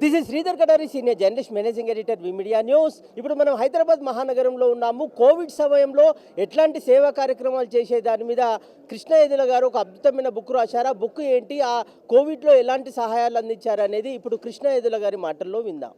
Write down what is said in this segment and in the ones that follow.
This is Sridhar Katari senior journalist managing editor V media news ఇప్పుడు మనం హైదరాబాద్ మహానగరంలో ఉన్నాము. కోవిడ్ సమయంలో ఎట్లాంటి సేవా కార్యక్రమాలు చేసే దాని మీద కృష్ణ ఎదుల గారు ఒక అద్భుతమైన బుక్ రాశారు. ఆ బుక్ ఏంటి? ఆ కోవిడ్లో ఎలాంటి సహాయాలు అందించారు అనేది ఇప్పుడు కృష్ణ ఎదుల గారి మాటల్లో విందాం.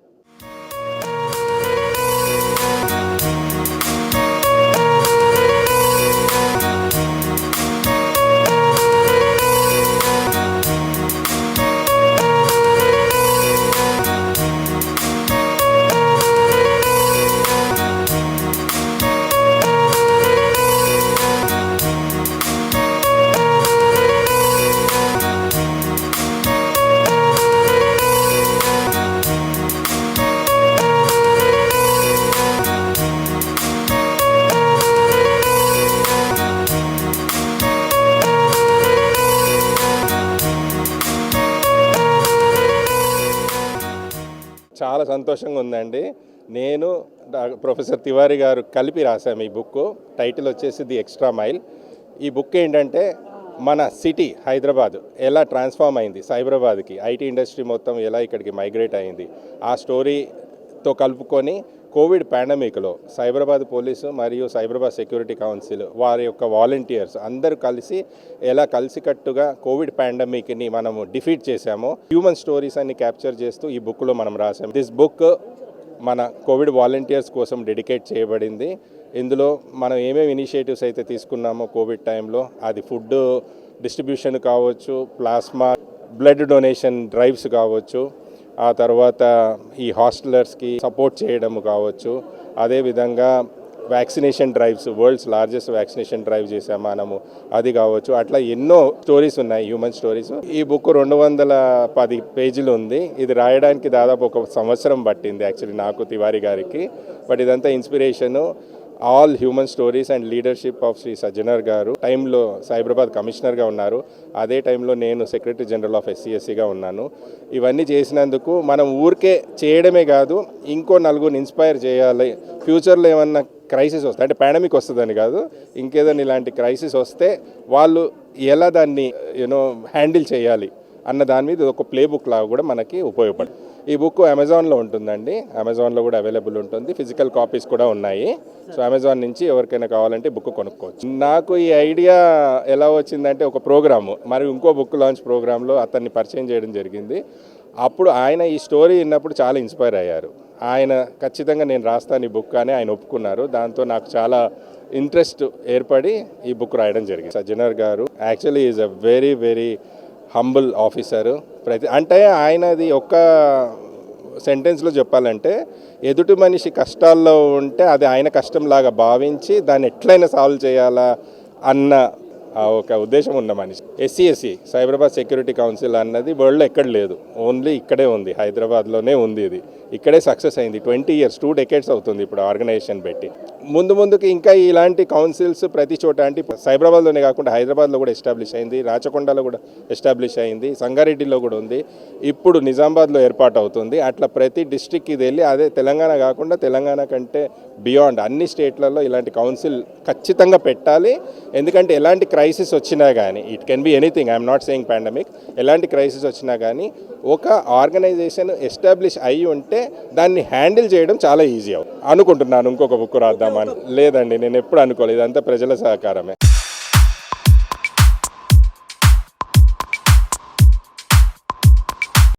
చాలా సంతోషంగా ఉందండి. నేను ప్రొఫెసర్ తివారి గారు కలిపి రాశాము ఈ బుక్. టైటిల్ వచ్చేసి ది ఎక్స్ట్రా మైల్. ఈ బుక్ ఏంటంటే మన సిటీ హైదరాబాద్ ఎలా ట్రాన్స్ఫార్మ్ అయింది సైబరాబాద్కి? ఐటీ ఇండస్ట్రీ మొత్తం ఎలా ఇక్కడికి మైగ్రేట్ అయింది? ఆ స్టోరీతో కలుపుకొని కోవిడ్ పాండమిక్లో సైబరాబాద్ పోలీసు మరియు సైబరాబాద్ సెక్యూరిటీ కౌన్సిల్ వారి యొక్క వాలంటీర్స్ అందరూ కలిసి ఎలా కలిసికట్టుగా కోవిడ్ పాండమిక్ని మనము డిఫీట్ చేశామో హ్యూమన్ స్టోరీస్ అన్ని క్యాప్చర్ చేస్తూ ఈ బుక్లో మనం రాసాం దిస్ బుక్ మన కోవిడ్ వాలంటీర్స్ కోసం డెడికేట్ చేయబడింది. ఇందులో మనం ఏమేమి ఇనిషియేటివ్స్ అయితే తీసుకున్నామో కోవిడ్ టైంలో అది ఫుడ్ డిస్ట్రిబ్యూషన్ కావచ్చు ప్లాస్మా బ్లడ్ డొనేషన్ డ్రైవ్స్ కావచ్చు ఆ తర్వాత ఈ హాస్టలర్స్కి సపోర్ట్ చేయడం కావచ్చు. అదేవిధంగా vaccination drives world's largest vaccination drive చేసాం మనము అది కావచ్చు. అట్లా ఎన్నో స్టోరీస్ ఉన్నాయి హ్యూమన్ స్టోరీస్. ఈ బుక్ రెండు వందల పది పేజీలు ఉంది. ఇది రాయడానికి దాదాపు ఒక సంవత్సరం పట్టింది యాక్చువల్లీ నాకు తివారి గారికి. బట్ ఇదంతా inspiration. All human stories and leadership of Shri Sajjanar garu. టైంలో సైబరాబాద్ కమిషనర్గా ఉన్నారు. అదే టైంలో నేను సెక్రటరీ జనరల్ ఆఫ్ ఎస్సీఎస్సీగా ఉన్నాను. ఇవన్నీ చేసినందుకు మనం ఊరికే చేయడమే కాదు ఇంకో నలుగురిని ఇన్స్పైర్ చేయాలి. ఫ్యూచర్లో ఏమన్నా క్రైసిస్ వస్తే అంటే పాండమిక్ వస్తుందని కాదు ఇంకేదైనా ఇలాంటి క్రైసిస్ వస్తే వాళ్ళు ఎలా దాన్ని యూనో హ్యాండిల్ చేయాలి అన్న దాని మీద ఒక ప్లే బుక్ లాగా కూడా మనకి ఉపయోగపడుతుంది. ఈ బుక్ అమెజాన్లో ఉంటుందండి. అమెజాన్లో కూడా అవైలబుల్ ఉంటుంది. ఫిజికల్ కాపీస్ కూడా ఉన్నాయి. సో అమెజాన్ నుంచి ఎవరికైనా కావాలంటే బుక్ కొనుక్కోవచ్చు. నాకు ఈ ఐడియా ఎలా వచ్చిందంటే ఒక ప్రోగ్రాము. మరి ఇంకో బుక్ లాంచ్ ప్రోగ్రాంలో అతన్ని పరిచయం చేయడం జరిగింది. అప్పుడు ఆయన ఈ స్టోరీ విన్నప్పుడు చాలా ఇన్స్పైర్ అయ్యారు. ఆయన ఖచ్చితంగా నేను రాస్తాను ఈ బుక్ అని ఆయన ఒప్పుకున్నారు. దాంతో నాకు చాలా ఇంట్రెస్ట్ ఏర్పడి ఈ బుక్ రాయడం జరిగింది. Sajjanar garu actually is a very very humble officer. ప్రతి అంటే ఆయనది ఒక్క సెంటెన్స్లో చెప్పాలంటే ఎదుటి మనిషి కష్టాల్లో ఉంటే అది ఆయన కష్టంలాగా భావించి దాన్ని ఎట్లయినా సాల్వ్ చేయాలా అన్న ఆ ఒక ఉద్దేశం ఉన్న మనిషి. ఎస్సీఎస్సి సైబరాబాద్ సెక్యూరిటీ కౌన్సిల్ అన్నది వరల్డ్లో ఎక్కడ లేదు. ఓన్లీ ఇక్కడే ఉంది. హైదరాబాద్లోనే ఉంది ఇది. ఇక్కడే సక్సెస్ అయింది. ట్వంటీ ఇయర్స్ టూ డెకేట్స్ అవుతుంది ఇప్పుడు ఆర్గనైజేషన్ పెట్టి. ముందు ముందుకు ఇంకా ఇలాంటి కౌన్సిల్స్ ప్రతి చోట అంటే సైబరాబాద్లోనే కాకుండా హైదరాబాద్లో కూడా ఎస్టాబ్లిష్ అయింది. రాచకొండలో కూడా ఎస్టాబ్లిష్ అయింది. సంగారెడ్డిలో కూడా ఉంది. ఇప్పుడు నిజామాబాద్లో ఏర్పాటు అవుతుంది. అట్లా ప్రతి డిస్టిక్కి ఇది వెళ్ళి అదే తెలంగాణ కాకుండా తెలంగాణ కంటే బియాండ్ అన్ని స్టేట్లలో ఇలాంటి కౌన్సిల్ ఖచ్చితంగా పెట్టాలి. ఎందుకంటే ఎలాంటి క్రైసిస్ వచ్చినా కానీ it can be anything I'm not saying pandemic ఎలాంటి క్రైసిస్ వచ్చినా కానీ ఒక ఆర్గనైజేషన్ ఎస్టాబ్లిష్ అయి ఉంటే దాన్ని హ్యాండిల్ చేయడం చాలా ఈజీ అవుతుంది. అనుకుంటున్నాను ఇంకొక బుక్ రాద్దామని. లేదండి నేను ఎప్పుడు అనుకోలేదు ఇదంతా ప్రజల సహకారమే.